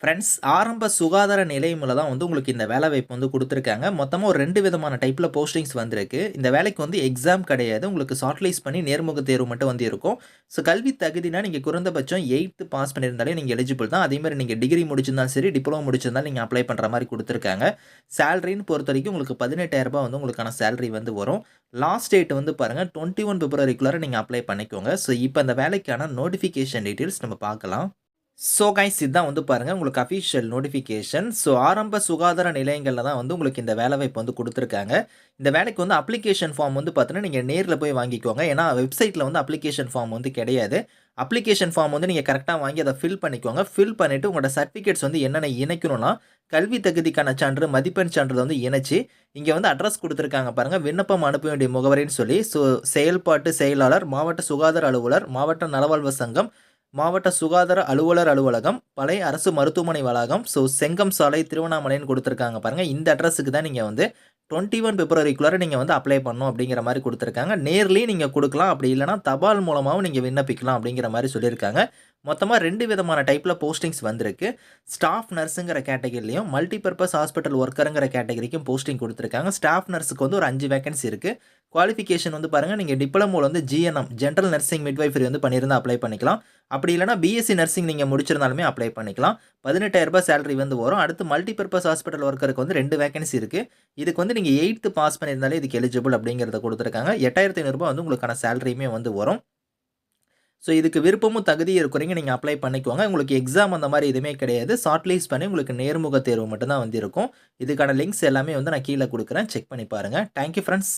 Friends ஆரம்ப சுகாதார நிலையமில் தான் வந்து உங்களுக்கு இந்த வேலை வாய்ப்பு வந்து கொடுத்துருக்காங்க. மொத்தமாக ஒரு ரெண்டு விதமான டைப்பில் போஸ்டிங்ஸ் வந்திருக்கு. இந்த வேலைக்கு வந்து எக்ஸாம் கிடையாது. உங்களுக்கு ஷார்ட்லைஸ் பண்ணி நேர்முக தேர்வு மட்டும் வந்து இருக்கும். ஸோ கல்வி தகுதினா நீங்கள் குறைந்தபட்சம் எயித்து பாஸ் பண்ணியிருந்தாலே நீங்கள் எலிஜிபிள் தான். அதே மாதிரி நீங்கள் டிகிரி முடிச்சிருந்தாலும் சரி டிப்ளமோ முடிச்சிருந்தாலும் நீங்கள் அப்ளை பண்ணுற மாதிரி கொடுத்துருக்காங்க. சேலரின்னு பொறுத்த வரைக்கும் உங்களுக்கு பதினெட்டாயிரரூபா வந்து உங்களுக்கான சேலரி வந்து வரும். லாஸ்ட் டேட் வந்து பாருங்கள் டுவெண்ட்டி ஒன் பிப்ரவரிக்குள்ளார நீங்கள் அப்ளை பண்ணிக்கோங்க. ஸோ இப்போ அந்த வேலைக்கான நோட்டிஃபிகேஷன் டீட்டெயில்ஸ் நம்ம பார்க்கலாம். ஸோ கைஸ் இதுதான் வந்து பாருங்கள் உங்களுக்கு அஃபிஷியல் நோட்டிஃபிகேஷன் ஸோ ஆரம்ப சுகாதார நிலையங்களில் தான் வந்து உங்களுக்கு இந்த வேலை வாய்ப்பு வந்து கொடுத்துருக்காங்க. இந்த வேலைக்கு வந்து அப்ளிகேஷன் ஃபார்ம் வந்து பார்த்தீங்கன்னா நீங்கள் நேரில் போய் வாங்கிக்கோங்க. ஏன்னா வெப்சைட்டில் வந்து அப்ளிகேஷன் ஃபார்ம் வந்து கிடையாது. அப்ளிகேஷன் ஃபார்ம் வந்து நீங்கள் கரெக்டாக வாங்கி அதை ஃபில் பண்ணிக்கோங்க. ஃபில் பண்ணிவிட்டு உங்களோட சர்டிஃபிகேட்ஸ் வந்து என்னென்ன இணைக்கணும்னா கல்வி தகுதிக்கான சான்று மதிப்பெண் சான்றிதழ் வந்து இணைச்சி இங்கே வந்து அட்ரஸ் கொடுத்துருக்காங்க பாருங்கள் விண்ணப்பம் அனுப்ப வேண்டிய முகவரின்னு சொல்லி ஸோ செயல்பாட்டு செயலாளர் மாவட்ட சுகாதார அலுவலர் மாவட்ட நலவாழ்வு சங்கம் மாவட்ட சுகாதார அலுவலர் அலுவலகம் பழைய அரசு மருத்துவமனை வளாகம் ஸோ செங்கம் சாலை திருவண்ணாமலைன்னு கொடுத்துருக்காங்க பாருங்கள் இந்த அட்ரஸுக்கு தான் நீங்கள் வந்து டுவெண்ட்டி ஒன் பிப்ரவரிக்குள்ளார நீங்கள் வந்து அப்ளை பண்ணணும் அப்படிங்கிற மாதிரி கொடுத்துருக்காங்க. நேர்லேயும் நீங்கள் கொடுக்கலாம். அப்படி இல்லைனா தபால் மூலமாகவும் நீங்கள் விண்ணப்பிக்கலாம் அப்படிங்கிற மாதிரி சொல்லியிருக்காங்க. மொத்தமாக ரெண்டு விதமான டைப்பில் போஸ்டிங்ஸ் வந்திருக்கு. ஸ்டாஃப் நர்ஸுங்கிற கேட்டகரிலையும் மல்டிபர்பஸ் ஹாஸ்பிட்டல் ஒர்க்கருங்கிற கேட்டகரிக்கும் போஸ்டிங் கொடுத்துருக்காங்க. ஸ்டாஃப் நர்ஸுக்கு வந்து ஒரு அஞ்சு வேகன்சி இருக்குது குவாலிஃபிகேஷன் வந்து பாருங்கள் நீங்கள் டிப்ளமோவில் வந்து ஜிஎன்எம் ஜென்ரல் நர்சிங் மிட்வைஃபரி வந்து பண்ணியிருந்தால் அப்ளை பண்ணிக்கலாம். அப்படி இல்லைனா பிஎஸ்சி நர்சிங் நீங்கள் முடிச்சிருந்தாலுமே அப்ளை பண்ணிக்கலாம். பதினெட்டாயிரரூபா சேலரி வந்து வரும். அடுத்து மல்டிபர்பஸ் ஹாஸ்பிட்டல் ஒர்க்கருக்கு வந்து ரெண்டு வேகன்சி இருக்குது இதுக்கு வந்து நீங்கள் எயித்து பாஸ் பண்ணியிருந்தாலே இதுக்கு எலிஜிபிள் அப்படிங்கிறத கொடுத்துருக்காங்க. எட்டாயிரத்தி ஐநூறுரூபா வந்து உங்களுக்கான சேலரியுமே வந்து வரும். ஸோ இதுக்கு விருப்பமும் தகுதி இருக்கிறீங்க நீங்கள் அப்ளை பண்ணிக்கோங்க. உங்களுக்கு எக்ஸாம் அந்த மாதிரி எதுவுமே கிடையாது. ஷார்ட்லிஸ்ட் பண்ணி உங்களுக்கு நேர்முக தேர்வு மட்டும்தான் வந்து இருக்கும் இதுக்கான லிங்க்ஸ் எல்லாமே வந்து நான் கீழே கொடுக்குறேன். செக் பண்ணி பாருங்கள் தேங்க்யூ ஃப்ரெண்ட்ஸ்